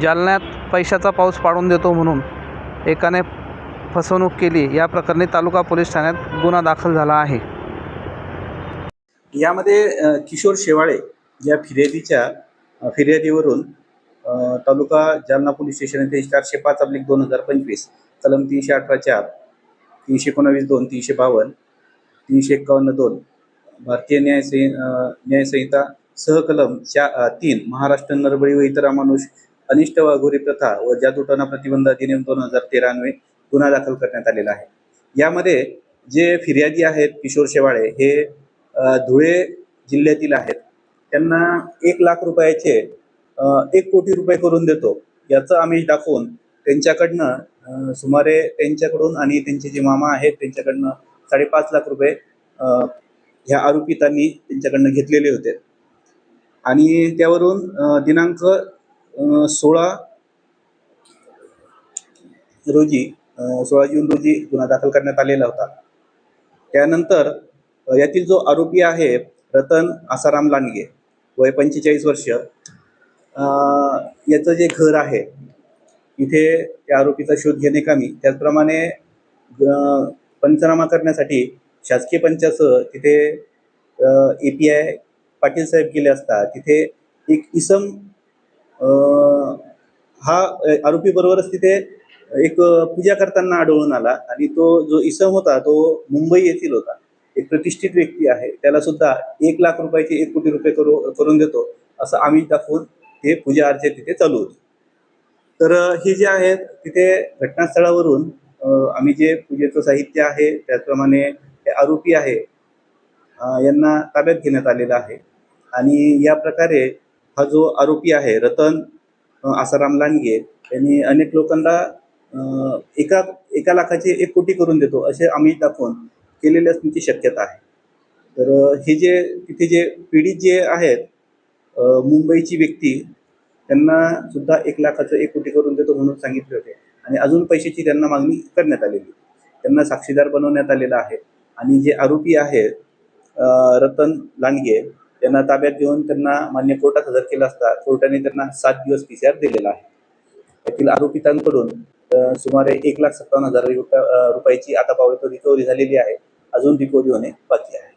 जालन्यात पैशाचा पाऊस पाडून देतो म्हणून एकाने फसवणूक केली. या प्रकरणी तालुका पोलीस ठाण्यात गुन्हा दाखल झाला आहे. यामध्ये किशोर शेवाळे या फिर्यादीच्या फिर्यादीवरून तालुका जालना पोलीस स्टेशन येथे चारशे पाच अब्लिक दोन हजार पंचवीस कलम तीनशे अठरा चार तीनशे एकोणावीस दोन तीनशे बावन्न तीनशे एक्कावन्न दोन भारतीय न्यायसंहि न्यायसंहिता सहकलम चा तीन महाराष्ट्र नरबळी व इतर अमानुष अनिष्ट वाघोरी प्रथा व जादूटोणा प्रतिबंध अधिनियम दोन हजार तेरा अन्वये गुन्हा दाखल करण्यात आलेला आहे. यामध्ये जे फिर्यादी आहेत किशोर शेवाळे हे धुळे जिल्ह्यातील आहेत. त्यांना एक लाख रुपयाचे एक कोटी रुपये करून देतो. याचं आमिष दाखवून त्यांच्याकडनं सुमारे त्यांच्याकडून आणि त्यांचे जे मामा आहेत त्यांच्याकडनं साडेपाच लाख रुपये ह्या आरोपितांनी त्यांच्याकडनं घेतलेले होते. आणि त्यावरून दिनांक सोळा रोजी सोळा जून रोजी गुन्हा दाखल करण्यात आलेला होता. त्यानंतर यातील जो आरोपी आहे रतन आसाराम लांडगे वय पंचेचाळीस वर्ष याचं जे घर आहे इथे त्या आरोपीचा शोध घेणे कामी त्याचप्रमाणे पंचनामा करण्यासाठी शासकीय पंचासह तिथे ए पी आय पाटील साहेब गेले असता तिथे एक इसम हा आरोपी आरोपीबरोबरच तिथे एक पूजा करताना आढळून आला आणि तो जो इसम होता तो मुंबई येथील होता. एक प्रतिष्ठित व्यक्ती आहे. त्याला सुद्धा एक लाख रुपयाचे एक कोटी रुपये करू करून देतो असं आम्ही दाखवून हे पूजा अर्चे तिथे चालू होती. तर ही हे जे आहेत तिथे घटनास्थळावरून आम्ही जे पूजेचं साहित्य आहे त्याचप्रमाणे हे आरोपी आहे यांना ताब्यात घेण्यात आलेलं आहे. आणि या प्रकारे हा जो आरोपी आहे रतन आसाराम लांडगे यांनी अनेक लोकांना एका एका लाखाची एक कोटी करून देतो असे आम्ही दाखवून केलेले असण्याची शक्यता आहे. तर हे जे तिथे जे पीडित जे आहेत मुंबईची व्यक्ती त्यांना सुद्धा एक लाखाचं एक कोटी करून देतो म्हणून सांगितले होते. आणि अजून पैशाची त्यांना मागणी करण्यात आलेली. त्यांना साक्षीदार बनवण्यात आलेला आहे. आणि जे आरोपी आहेत रतन लांडगे त्यांना ताब्यात घेऊन त्यांना मान्य कोर्टात हजर केला असता कोर्टाने त्यांना सात दिवस पी सी आर दिलेला आहे. यातील आरोपितांकडून सुमारे एक लाख सत्तावन्न हजार रुपया- रुपयाची आता पावतो रिकव्हरी झालेली आहे. अजून रिकव्हरी होणे बाकी आहे.